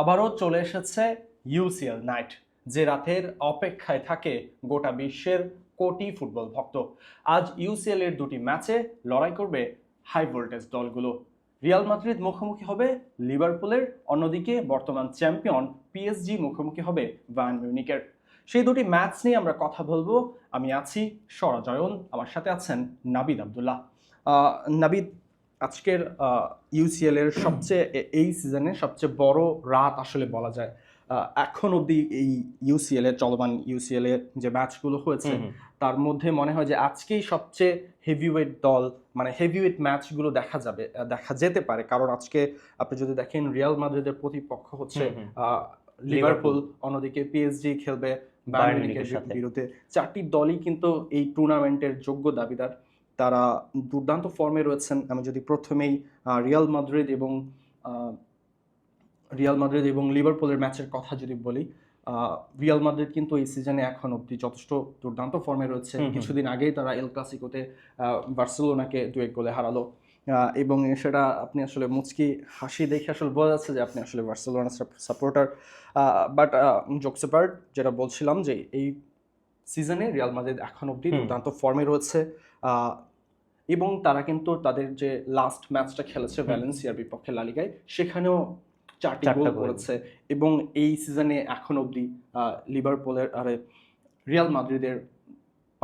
আবারও চলে এসেছে ইউসিএল নাইট যে রাতের অপেক্ষায় থাকে গোটা বিশ্বের কোটি ফুটবল ভক্ত। আজ ইউসিএল এর দুটি ম্যাচে লড়াই করবে হাই ভোল্টেজ দলগুলো। রিয়াল মাদ্রিদ মুখোমুখি হবে লিভারপুলের, অন্যদিকে বর্তমান চ্যাম্পিয়ন পিএসজি মুখোমুখি হবে বায়ার্ন মিউনিকের সেই দুটি ম্যাচ নিয়ে আমরা কথা বলব। আমি আছি সরাজয়ন, আমার সাথে আছেন নাবিদ আবদুল্লাহ। নাবিদ আজকের ইউসিএল এর সবচেয়ে এই সিজনে সবচেয়ে বড় রাত আসলে বলা যায়। এখন অবধি এই ইউসিএল এর চলমান ইউসিএল এর যে ম্যাচগুলো হয়েছে তার মধ্যে মনে হয় যে আজকেই সবচেয়ে হেভিওয়েট দল মানে হেভিওয়েট ম্যাচগুলো দেখা যাবে দেখা যেতে পারে। কারণ আজকে আপনি যদি দেখেন রিয়াল মাদ্রিদের প্রতিপক্ষ হচ্ছে লিভারপুল অন্যদিকে পিএসজি খেলবে। বিরুদ্ধে। চারটি দলই কিন্তু এই টুর্নামেন্টের যোগ্য দাবিদার। তারা দুর্দান্ত ফর্মে রয়েছেন। আমি যদি প্রথমেই রিয়াল মাদ্রিদ এবং রিয়াল মাদ্রিদ এবং লিভারপুলের ম্যাচের কথা যদি বলি রিয়াল মাদ্রিদ কিন্তু এই সিজনে এখন অবধি যথেষ্ট দুর্দান্ত ফর্মে রয়েছে। কিছুদিন আগেই তারা এল ক্লাসিকোতে বার্সেলোনাকে দু এক গোলে হারালো। এবং সেটা আপনি আসলে মুচকি হাসি দেখে আসলে বোঝা যাচ্ছে যে আপনি আসলে বার্সেলোনা সাপোর্টার বাট জোকসেপার্ট যেটা বলছিলাম যে এই সিজনে রিয়াল মাদ্রিদ এখন অবধি হুম। দুর্দান্ত ফর্মে রয়েছে। এবং তারা কিন্তু তাদের যে লাস্ট ম্যাচটা খেলেছে। ভ্যালেন্সিয়ার বিপক্ষে লালিগায় সেখানেও চারটি গোল। করেছে এবং এই সিজনে এখন অবধি লিভারপুলের আরে রিয়াল মাদ্রিদের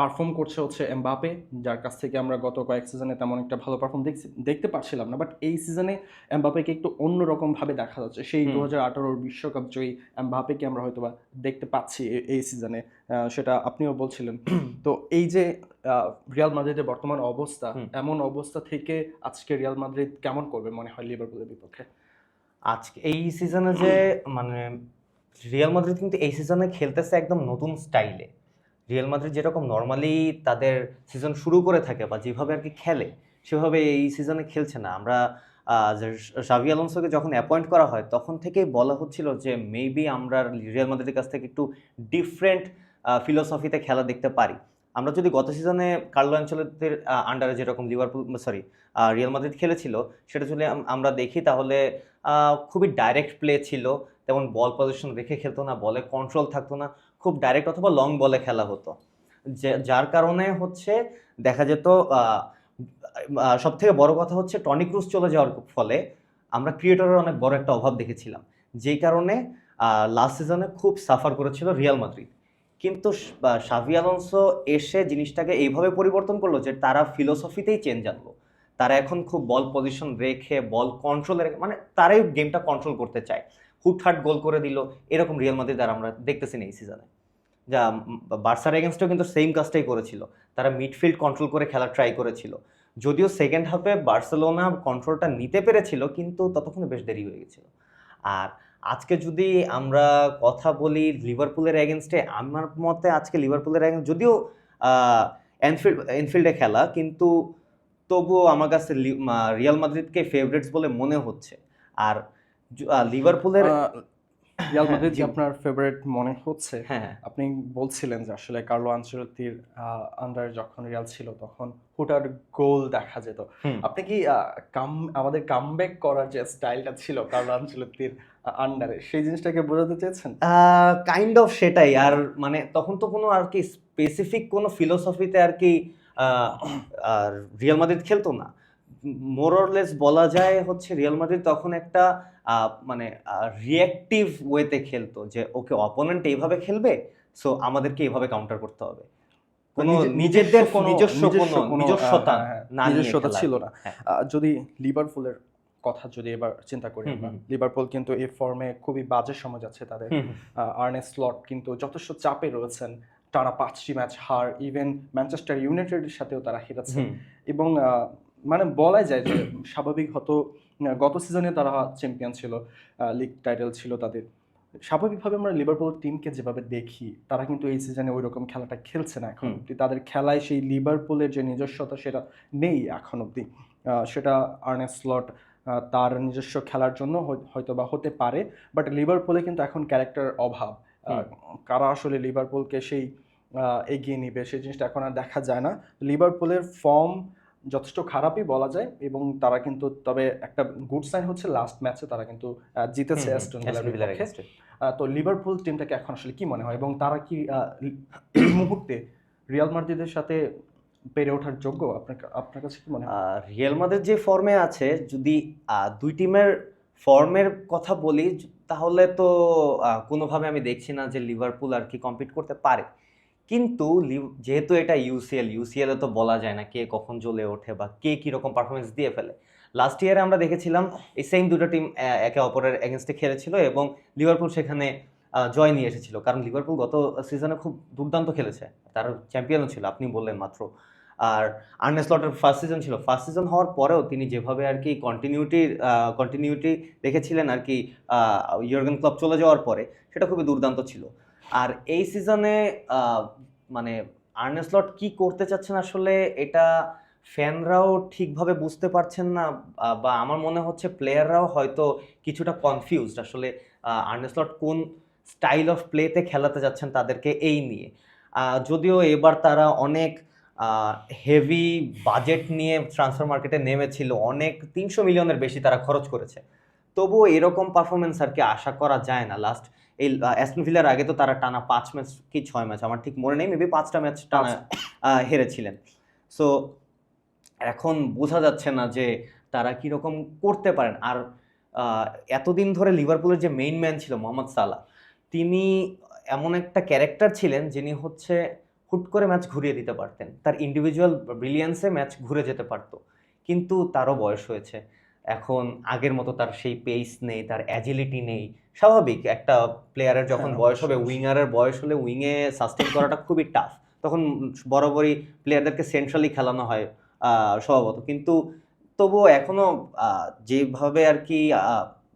পারফর্ম করছে হচ্ছে এমবাপে যার কাছ থেকে আমরা গত কয়েক সিজনে তেমন একটা ভালো পারফর্ম দেখছি দেখতে পারছিলাম না বাট এই সিজনে এমবাপেকে একটু অন্যরকম ভাবে দেখা যাচ্ছে। সেই দু হাজার আঠারোর বিশ্বকাপ জয়ী এমবাপেকে আমরা হয়তোবা দেখতে পাচ্ছি এই সিজনে সেটা আপনিও বলছিলেন। তো এই যে রিয়াল মাদ্রিদের বর্তমান অবস্থা এমন অবস্থা থেকে আজকে রিয়াল মাদ্রিদ কেমন করবে মনে হয় লিভারপুলের বিপক্ষে? আজকে এই সিজনে যে মানে রিয়াল মাদ্রিদ কিন্তু এই সিজনে খেলতেছে একদম নতুন স্টাইলে রিয়াল মাদ্রিদ যেরকম নর্মালি তাদের সিজন শুরু করে থাকে বা যেভাবে আর কি খেলে, সেভাবে এই সিজনে খেলছে না। আমরা যে আলোনসোকে যখন অ্যাপয়েন্ট করা হয়, তখন থেকেই বলা হচ্ছিল যে মেবি আমরা রিয়াল মাদ্রিদের কাছ থেকে একটু ডিফারেন্ট ফিলোসফিতে খেলা দেখতে পারি। আমরা যদি গত সিজনে কার্লো অঞ্চলের আন্ডারে যেরকম লিভারপুল সরি রিয়াল মাদ্রিদ খেলেছিল, সেটা যদি আমরা দেখি তাহলে খুবই ডাইরেক্ট প্লে ছিল। তেমন বল পজিশন রেখে খেলতো না বলে কন্ট্রোল থাকতো না। খুব ডাইরেক্ট অথবা লং বলে খেলা হতো। যার কারণে হচ্ছে দেখা যেত সব থেকে বড় কথা হচ্ছে টনি ক্রুজ চলে যাওয়ার ফলে আমরা ক্রিয়েটরের অনেক বড় একটা অভাব দেখেছিলাম। যেই কারণে লাস্ট সিজনে খুব সাফার করেছিল রিয়াল মাদ্রিদ। কিন্তু শাভি আলোনসো এসে জিনিসটাকে এইভাবে পরিবর্তন করল যে, তারা ফিলোসফিতেই চেঞ্জ আনলো। তারা এখন খুব বল পজিশন রেখে বল কন্ট্রোলে রেখে মানে তারাই গেমটা কন্ট্রোল করতে চায়। হুটহাট গোল করে দিল। এরকম রিয়াল মাদ্রিদ আর আমরা দেখতেছি না এই সিজনে যা বার্সার এগেনস্টেও কিন্তু সেম কাজটাই করেছিল। তারা মিডফিল্ড কন্ট্রোল করে খেলা ট্রাই করেছিল। যদিও সেকেন্ড হাফে বার্সেলোনা কন্ট্রোলটা নিতে পেরেছিল, কিন্তু ততক্ষণে বেশ দেরি হয়ে গেছিল। আর আজকে যদি আমরা কথা বলি লিভারপুলের এগেনস্টে আমার মতে আজকে লিভারপুলের এগেনস্ট যদিও এনফিল্ড এনফিল্ডে খেলা, কিন্তু তবুও আমার কাছে রিয়াল মাদ্রিদকে ফেভারিটস বলে মনে হচ্ছে। আর লিভারপুলের রিয়াল মাদ্রিদ আপনার ফেভারিট মনে হচ্ছে? হ্যাঁ। আপনি বলছিলেন যে আসলে কার্লো আনচেলত্তির আন্ডার যখন রিয়াল ছিল তখন হুটার গোল দেখা যেত। আপনি কি কাম আমাদের কামব্যাক করার যে স্টাইলটা ছিল কার্লো আনচেলত্তির আন্ডারে সেই জিনিসটাকে বোঝাতে চেয়েছেন? কাইন্ড অফ সেটাই। আর মানে তখন তো কোনো আর কি স্পেসিফিক কোনো ফিলোসফিতে আর কি আর রিয়াল মাদ্রিদ খেলতো না। মোরলেস বলা যায় হচ্ছে রিয়াল মাদ্রিদ তখন একটা মানে রিয়াক্টিভ ওয়েতে খেলতো যে ওকে অপোনেন্ট এইভাবে খেলবে সো আমাদেরকে এইভাবে কাউন্টার করতে হবে। কোনো নিজে- নিজেদের কোনো- নিজস্ব কোনো নিজস্বতা হ্যাঁ, না নিজস্বতা ছিল না। হ্যাঁ। যদি লিভারপুলের কথা যদি এবার চিন্তা করি আমরা লিভারপুল কিন্তু এই ফর্মে খুবই বাজে সময় যাচ্ছে তাদের। আর্নেস স্লট কিন্তু যথেষ্ট চাপে রয়েছেন টানা পাঁচটি ম্যাচ হার ইভেন ম্যানচেস্টার ইউনাইটেডের সাথেও তারা হেরেছেন। এবং মানে বলা যায় যে স্বাভাবিক হতো গত সিজনে তারা চ্যাম্পিয়ন ছিল লিগ টাইটেল ছিল তাদের। স্বাভাবিকভাবে আমরা লিভারপুল টিমকে যেভাবে দেখি তারা কিন্তু এই সিজনে ওই রকম খেলাটা খেলছে না এখন অব্দি তাদের খেলায় সেই লিভারপুলের যে নিজস্বতা সেটা নেই এখন অবধি। সেটা আর্নেস স্লট তার নিজস্ব খেলার জন্য হয়তো বা হতে পারে বাট লিভারপুলে কিন্তু এখন ক্যারেক্টার অভাব। কারা আসলে লিভারপুলকে সেই এগিয়ে নিবে সেই জিনিসটা এখন আর দেখা যায় না। লিভারপুলের ফর্ম যথেষ্ট খারাপই বলা যায় এবং তারা কিন্তু তবে একটা গুড সাইন হচ্ছে লাস্ট ম্যাচে তারা কিন্তু জিতেছে অ্যাস্টন ভিলার তো লিভারপুল টিমটাকে এখন আসলে কি মনে হয় এবং তারা কি এই মুহূর্তে রিয়াল মাদ্রিদের সাথে পেরে ওঠার যোগ্য? আপনার আপনার কাছে কি মনে হয়? রিয়াল মাদ্রিদ যে ফর্মে আছে যদি দুই টিমের ফর্মের কথা বলি তাহলে তো কোনোভাবে আমি দেখছি না যে লিভারপুল আর কি কম্পিট করতে পারে। কিন্তু যেহেতু এটা ইউসিএল ইউসিএল তো বলা যায় না কে কখন জ্বলে ওঠে বা কে কীরকম পারফরমেন্স দিয়ে ফেলে। লাস্ট ইয়ারে আমরা দেখেছিলাম এই সেম দুটো টিম একে অপরের এগেনস্টে খেলেছিল এবং লিভারপুল সেখানে জয় নিয়ে এসেছিল। কারণ লিভারপুল গত সিজনে খুব দুর্দান্ত খেলেছে। তার চ্যাম্পিয়নও ছিল, আপনি বললেন মাত্র। আর আর্নেস লটের ফার্স্ট সিজন ছিল। ফার্স্ট সিজন হওয়ার পরেও তিনি যেভাবে আর কি কন্টিনিউটি কন্টিনিউটি রেখেছিলেন আর কি ইয়র্গেন ক্লাব চলে যাওয়ার পরে, সেটা খুবই দুর্দান্ত ছিল। আর এই সিজনে মানে আর্নেস লট কি করতে চাচ্ছেন আসলে এটা ফ্যানরাও ঠিকভাবে বুঝতে পারছেন না বা আমার মনে হচ্ছে প্লেয়াররাও হয়তো কিছুটা কনফিউজড আসলে আর্নেস লট কোন স্টাইল অফ প্লেতে খেলাতে যাচ্ছেন তাদেরকে এই নিয়ে। যদিও এবার তারা অনেক হেভি বাজেট নিয়ে ট্রান্সফার মার্কেটে নেমেছিল, অনেক তিনশো মিলিয়নের বেশি তারা খরচ করেছে। তবুও এরকম পারফরমেন্স আর কি আশা করা যায় না। লাস্ট এই অ্যাস্টন ভিলার আগে তো তারা টানা পাঁচ ম্যাচ কি ছয় ম্যাচ? আমার ঠিক মনে নেই মেবি পাঁচটা ম্যাচ টানা হেরেছিলেন। সো এখন বোঝা যাচ্ছে না যে তারা কীরকম করতে পারেন। আর এতদিন ধরে লিভারপুলের যে মেইন ম্যান ছিল মোহাম্মদ সালাহ তিনি এমন একটা ক্যারেক্টার ছিলেন যিনি হচ্ছে হুট করে ম্যাচ ঘুরিয়ে দিতে পারতেন। তার ইন্ডিভিজুয়াল ব্রিলিয়ান্সে ম্যাচ ঘুরে যেতে পারতো। কিন্তু তারও বয়স হয়েছে। এখন আগের মতো তার সেই পেস নেই তার অ্যাজিলিটি নেই স্বাভাবিক একটা প্লেয়ারের যখন হ্যাঁ, বয়স হবে উইঙ্গারের বয়স হলে উইংয়ে সাস্টেন করাটা খুবই টাফ তখন বরাবরই প্লেয়ারদেরকে সেন্ট্রালি খেলানো হয় স্বভাবত। কিন্তু তবুও এখনও আহ, যেভাবে আর কি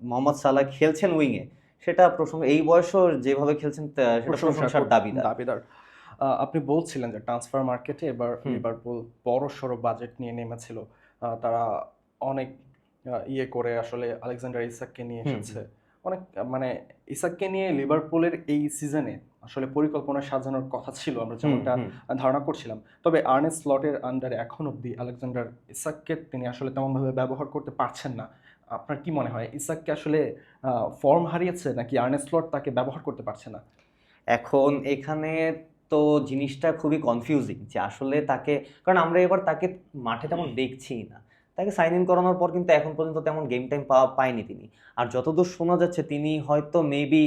মোহাম্মদ সালাহ খেলছেন উইংয়ে সেটা প্রসঙ্গ এই বয়সও যেভাবে খেলছেন সেটা প্রশংসার দাবিদার। দাবিদার। আপনি বলছিলেন যে ট্রান্সফার মার্কেটে এবার। লিভারপুল বড় সড়ো বাজেট নিয়ে নেমেছিল। তারা অনেক ইয়ে করে আসলে আলেকজান্ডার ইসাককে নিয়ে এসেছে। অনেক মানে ইসাককে নিয়ে লিভারপুলের এই সিজনে আসলে পরিকল্পনা সাজানোর কথা ছিল আমরা যেমনটা ধারণা করছিলাম। তবে আর্নেস স্লটের আন্ডারে এখন অব্দি আলেকজান্ডার ইসাককে তিনি আসলে তেমনভাবে ব্যবহার করতে পারছেন না। আপনার কি মনে হয়? ইসাককে আসলে ফর্ম হারিয়েছে নাকি আর্নেস স্লট তাকে ব্যবহার করতে পারছে না? এখন এখানে তো জিনিসটা খুবই কনফিউজিং যে আসলে তাকে কারণ আমরা এবার তাকে মাঠে তেমন দেখছি না। তাকে সাইন ইন করানোর পর কিন্তু এখন পর্যন্ত তেমন গেম টাইম পাওয়া পায়নি তিনি। আর যতদূর শোনা যাচ্ছে তিনি হয়তো মেবি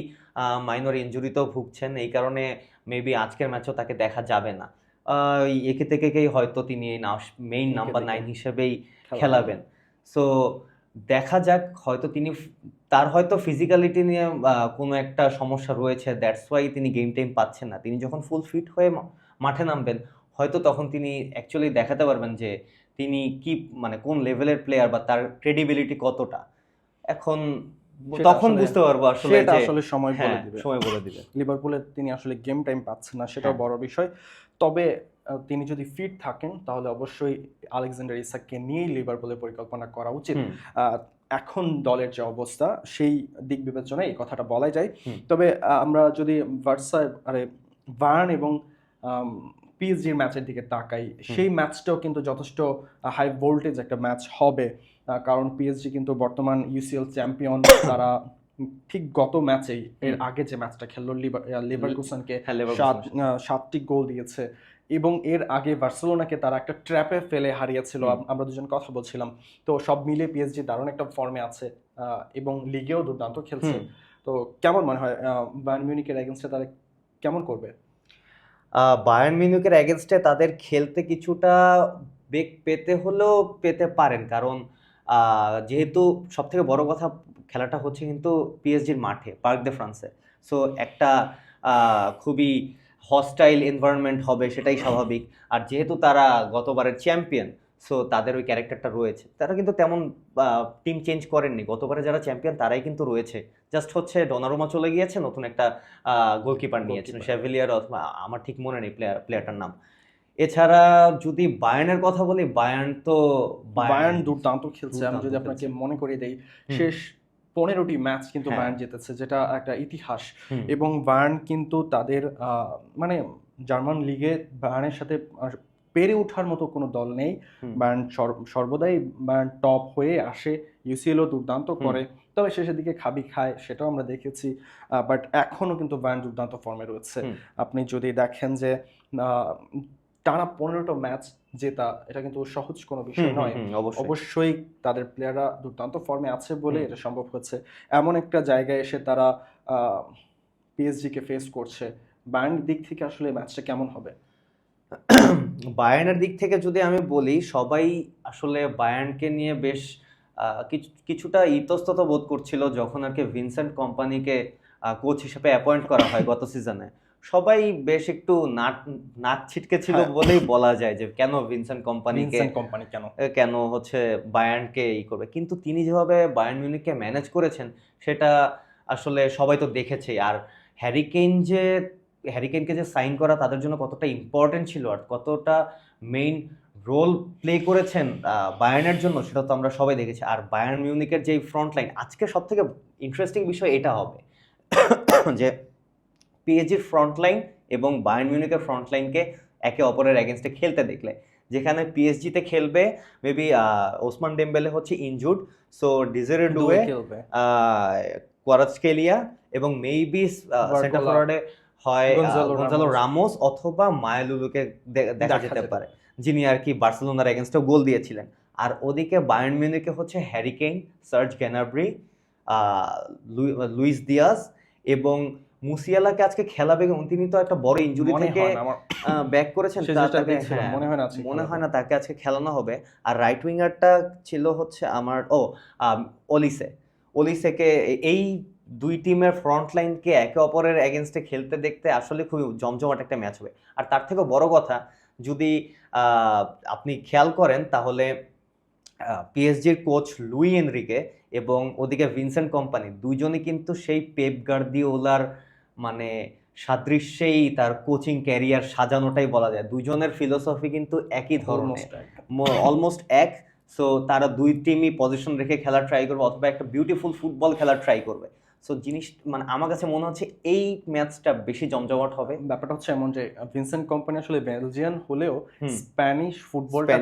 মাইনর ইঞ্জুরিতেও ভুগছেন। এই কারণে মেবি আজকের ম্যাচেও তাকে দেখা যাবে না। একে থেকেই হয়তো তিনি এই মেইন নাম্বার নাইন হিসেবেই খেলাবেন। সো দেখা যাক হয়তো তিনি তার হয়তো ফিজিক্যালিটি নিয়ে কোনো একটা সমস্যা রয়েছে। দ্যাটস ওয়াই তিনি গেম টাইম পাচ্ছেন না। তিনি যখন ফুল ফিট হয়ে মাঠে নামবেন হয়তো তখন তিনি অ্যাকচুয়ালি দেখাতে পারবেন যে তিনি কি মানে কোন লেভেলের প্লেয়ার বা তার ক্রেডিবিলিটি কতটা? এখন তখন বুঝতে পারব আসলে সেটা আসলে সময় বলে হ্যাঁ দিবে। সময় বলে দিবে। লিভারপুলে তিনি আসলে গেম টাইম পাচ্ছেন না সেটাও হ্যাঁ। বড় বিষয়। তবে তিনি যদি ফিট থাকেন তাহলে অবশ্যই আলেকজান্ডার ইসাককে নিয়েই লিভারপুলের পরিকল্পনা করা উচিত। এখন দলের যে অবস্থা সেই দিক বিবেচনায় এই কথাটা বলাই যায়। তবে আমরা যদি ভার্সা আরে বার্ন এবং পিএসজির ম্যাচের দিকে তাকাই সেই ম্যাচটাও কিন্তু যথেষ্ট হাই ভোল্টেজ একটা ম্যাচ হবে। কারণ পিএসজি কিন্তু বর্তমান ইউসিএল চ্যাম্পিয়ন তারা ঠিক গত ম্যাচেই এর আগে যে ম্যাচটা খেললো লিভার লিভারকুসনকে হ্যাঁ, সাত সাতটি গোল দিয়েছে। এবং এর আগে বার্সেলোনাকে তারা একটা ট্র্যাপে ফেলে হারিয়েছিল আমরা দুজন কথা বলছিলাম। তো সব মিলে পিএসজি দারুণ একটা ফর্মে আছে এবং লিগেও দুর্দান্ত খেলছে। তো কেমন মনে হয় বায়ার্ন মিউনিকের এগেনস্টে তারা কেমন করবে? বায়ার্ন মিউনিকের অ্যাগেনস্টে তাদের খেলতে কিছুটা বেগ পেতে হলেও পেতে পারেন। কারণ যেহেতু সব থেকে বড় কথা খেলাটা হচ্ছে কিন্তু পিএসজির মাঠে পার্ক দে ফ্রান্সে সো একটা খুবই হস্টাইল এনভায়রনমেন্ট হবে সেটাই স্বাভাবিক। আর যেহেতু তারা গতবারের চ্যাম্পিয়ন সো তাদের ওই ক্যারেক্টারটা রয়েছে। তারা কিন্তু তেমন টিম চেঞ্জ করেননি। গতবারে যারা চ্যাম্পিয়ন তারাই কিন্তু রয়েছে। জাস্ট হচ্ছে ডোনারুমা চলে গিয়েছে নতুন একটা গোলকিপার নিয়েছেন। শেভিলিয়ার অথবা আমার ঠিক মনে নেই প্লেয়ার প্লেয়ারটার নাম। এছাড়া যদি বায়ার্নের কথা বলি বায়ার্ন তো বায়ার্ন দুর্দান্ত খেলছে। আমি যদি আপনাকে মনে করিয়ে দেই শেষ পনেরোটি ম্যাচ কিন্তু হ্যাঁ। বায়ার্ন জিতেছে যেটা একটা ইতিহাস। এবং বায়ার্ন কিন্তু তাদের আহ, মানে জার্মান লিগে বায়ার্নের সাথে পেরে ওঠার মতো কোনো দল নেই। বায়ার্ন সর্বদাই বায়ার্ন টপ হয়ে আসে ইউসিএলও দুর্দান্ত করে। তবে শেষের দিকে খাবি খায় সেটাও আমরা দেখেছি। বাট এখনও কিন্তু বায়ার্ন দুর্দান্ত ফর্মে রয়েছে। আপনি যদি দেখেন যে টানা পনেরোটা ম্যাচ জেতা এটা কিন্তু সহজ কোনো বিষয় নয়। অবশ্যই। তাদের প্লেয়াররা দুর্দান্ত ফর্মে আছে বলে এটা সম্ভব হচ্ছে। এমন একটা জায়গায় এসে তারা পিএসজি কে ফেস করছে। বায়ার্ন দিক থেকে আসলে ম্যাচটা কেমন হবে? বায়ার্নের দিক থেকে যদি আমি বলি সবাই আসলে বায়ার্নকে নিয়ে বেশ কিছু- কিছুটা ইতস্তত বোধ করছিল যখন আর কি ভিনসেন্ট কোম্পানিকে কোচ হিসেবে অ্যাপয়েন্ট করা হয় গত সিজনে। সবাই বেশ একটু নাক নাক ছিটকে ছিল হ্যাঁ। বলেই বলা যায় যে কেন ভিনসেন্ট কোম্পানিকে কোম্পানি কেন? কেন হচ্ছে বায়ার্নকে ই করবে? কিন্তু তিনি যেভাবে বায়ার্ন মিউনিককে ম্যানেজ করেছেন সেটা আসলে সবাই তো দেখেছে আর হ্যারিকেন যে হ্যারিকেনকে যে সাইন করা তাদের জন্য কতটা ইম্পর্টেন্ট ছিল আর কতটা মেইন রোল প্লে করেছেন আহ, বায়ার্নের জন্য সেটা তো আমরা সবাই দেখেছি। আর বায়ার্ন মিউনিকের যে ফ্রন্ট লাইন আজকে সব থেকে ইন্টারেস্টিং বিষয় এটা হবে যে পিএজির ফ্রন্ট লাইন এবং বায়ার্ন মিউনিকের ফ্রন্ট লাইনকে একে অপরের এগেনস্টে খেলতে দেখলে। যেখানে পিএসজিতে খেলবে মেবি ওসমান ডেম্বেলে হচ্ছে injured so Desire Doue Kvaratskhelia এবং মেবি সেন্টার ফরওয়ার্ডে হয় গঞ্জালো রামোস। অথবা মায়ালুলুকে দেখা যেতে পারে যিনি আর কি বার্সেলোনার এগেনস্টে গোল দিয়েছিলেন। আর ওদিকে বায়ার্ন মিউনিকে হচ্ছে Harry Kane Serge Gnabry Luis Diaz এবং মুসিয়ালাকে আজকে খেলাবে তিনি তো একটা বড় ইনজুরি থেকে ব্যাক করেছেন হ্যাঁ, মনে হয় না মনে হয় না তাকে আজকে খেলানো হবে। আর রাইট উইঙ্গারটা ছিল হচ্ছে আমার ও অলিসে অলিসেকে এই দুই টিমের ফ্রন্ট লাইনকে একে অপরের এগেনস্টে খেলতে দেখতে আসলে খুবই জমজমাট একটা ম্যাচ হবে। আর তার থেকেও বড় কথা যদি আপনি খেয়াল করেন তাহলে পিএসজির কোচ লুই এনরিকে এবং ওদিকে ভিনসেন্ট কোম্পানি দুইজনই কিন্তু সেই পেপ গার্দিওলার মানে সাদৃশ্যেই তার কোচিং ক্যারিয়ার সাজানোটাই বলা যায়। দুজনের ফিলোসফি কিন্তু একই ধরনের। অলমোস্ট এক। সো তারা দুই টিমই পজিশন রেখে খেলা ট্রাই করবে অথবা একটা বিউটিফুল ফুটবল খেলা ট্রাই করবে। সো জিনিস মানে আমার কাছে মনে হচ্ছে এই ম্যাচটা বেশি জমজমাট হবে। ব্যাপারটা হচ্ছে এমন যে ভিনসেন্ট কোম্পানি আসলে বেলজিয়ান হলেও স্প্যানিশ ফুটবলটা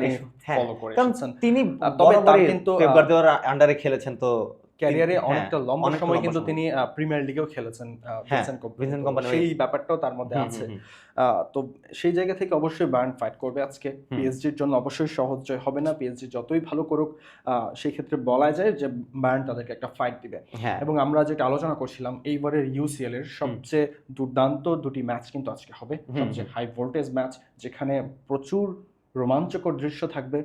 হ্যাঁ। ফলো করে কারণ তিনি তবে তার কিন্তু, ফেব্রুয়ারি আন্ডারে খেলেছেন তো ক্যারিয়ারে অনেকটা লম্বা সময় কিন্তু তিনি প্রিমিয়ার লিগেও খেলেছেন আহ, হ্যাঁ, ভিনসেন্ট কোম্পানি ভিনসেন্ট সেই ব্যাপারটাও তার মধ্যে আছে। তো সেই জায়গা থেকে অবশ্যই বায়ার্ন ফাইট করবে আজকে। পিএসজির জন্য অবশ্যই সহজ জয় হবে না। পিএসজি যতই ভালো করুক সেই ক্ষেত্রে বলা যায় যে বায়ার্ন তাদেরকে একটা ফাইট দিবে। হ্যাঁ। এবং আমরা যেটা আলোচনা করছিলাম এইবারের ইউসিএল এর সবচেয়ে দুর্দান্ত দুটি ম্যাচ কিন্তু আজকে হবে। সবচেয়ে হাই ভোল্টেজ ম্যাচ যেখানে প্রচুর রোমাঞ্চকর দৃশ্য থাকবে।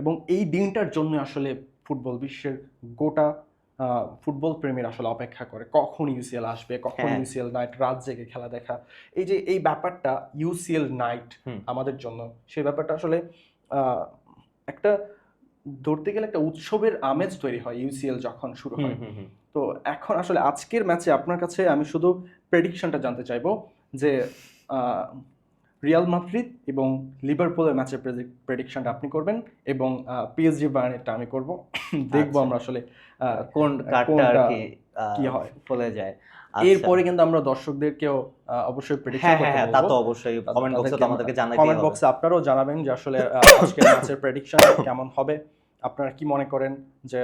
এবং এই দিনটার জন্য আসলে ফুটবল বিশ্বের গোটা ফুটবল প্রেমীর আসলে অপেক্ষা করে কখন ইউসিএল আসবে কখন হ্যাঁ। ইউসিএল নাইট রাত জেগে খেলা দেখা এই যে এই ব্যাপারটা ইউসিএল নাইট আমাদের জন্য সেই ব্যাপারটা আসলে একটা ধরতে গেলে একটা উৎসবের আমেজ তৈরি হয় ইউসিএল যখন শুরু হয়। তো এখন আসলে আজকের ম্যাচে আপনার কাছে আমি শুধু প্রেডিকশনটা জানতে চাইব যে রিয়াল মাদ্রিদ এবং লিভারপুলের ম্যাচের প্রেডিকশনটা আপনি করবেন এবং পিএসজি বায়ার্নেরটা আমি করব দেখব আচ্ছা। আমরা আসলে কোন কার্ডটা আর কি কি হয়। ফলে যায় আচ্ছা। এরপরে কিন্তু আমরা দর্শকদেরকেও অবশ্যই প্রেডিকশন হ্যাঁ হ্যাঁ করতে হ্যাঁ তা তো অবশ্যই কমেন্ট বক্সে তো আমাদেরকে জানাতে কমেন্ট বক্সে আপনারাও জানাবেন যে আসলে আজকের ম্যাচের প্রেডিকশন কেমন হবে আপনারা কি মনে করেন যে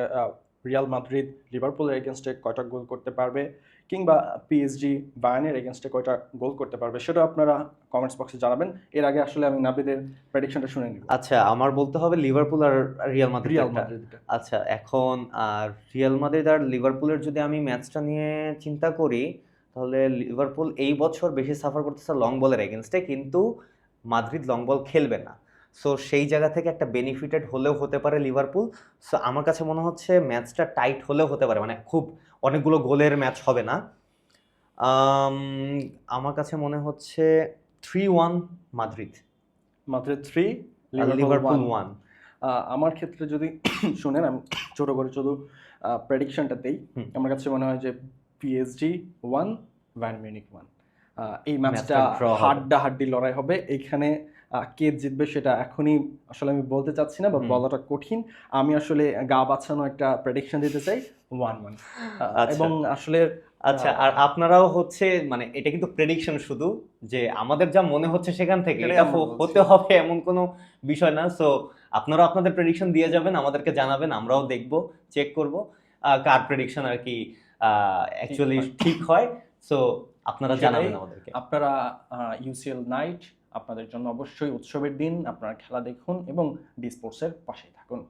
রিয়াল মাদ্রিদ লিভারপুলের এগেনস্টে কয়টা গোল করতে পারবে কিংবা পিএসজি বায়ার্নের এগেনস্টে কয়টা গোল করতে পারবে সেটা আপনারা কমেন্টস বক্সে জানাবেন। এর আগে আসলে আমি নাবিদের প্রেডিকশনটা শুনে নিব। আচ্ছা আমার বলতে হবে লিভারপুল আর রিয়াল মাদ্রিদ রিয়াল মাদ্রিদ আচ্ছা এখন আর রিয়াল মাদ্রিদ আর লিভারপুলের যদি আমি ম্যাচটা নিয়ে চিন্তা করি তাহলে লিভারপুল এই বছর বেশি সাফার করতেছে লং বলের এগেনস্টে কিন্তু মাদ্রিদ লং বল খেলবে না। সো সেই জায়গা থেকে একটা বেনিফিটেড হলেও হতে পারে লিভারপুল সো আমার কাছে মনে হচ্ছে ম্যাচটা টাইট হলেও হতে পারে মানে খুব অনেকগুলো গোলের ম্যাচ হবে না। আমার কাছে মনে হচ্ছে three one Madrid. Madrid three Liverpool one আমার ক্ষেত্রে যদি শোনেন আমি ছোট করে শুধু প্রেডিকশনটা দেই। আমার কাছে মনে হয় যে পিএসজি ওয়ান ভ্যান মিউনিক ওয়ান এই ম্যাচটা হাড্ডা হাড্ডি লড়াই হবে। এখানে কে জিতবে সেটা এখনই আসলে আমি বলতে চাচ্ছি না বা বলাটা কঠিন। আমি আসলে গা বাঁচানো একটা প্রেডিকশন দিতে চাই ওয়ান ওয়ান আচ্ছা। এবং আসলে আচ্ছা আর আপনারাও হচ্ছে মানে এটা কিন্তু প্রেডিকশন শুধু যে আমাদের যা মনে হচ্ছে সেখান থেকে এটা। হতে হবে এমন কোনো বিষয় না। সো আপনারা আপনাদের প্রেডিকশন দিয়ে যাবেন আমাদেরকে জানাবেন আমরাও দেখব চেক করব। কার প্রেডিকশন আর কি অ্যাকচুয়ালি। ঠিক হয়। সো আপনারা। জানাবেন আমাদেরকে আপনারা ইউসিএল নাইট আপনাদের জন্য অবশ্যই উৎসবের দিন আপনারা খেলা দেখুন এবং ডিসপোর্টসের পাশে থাকুন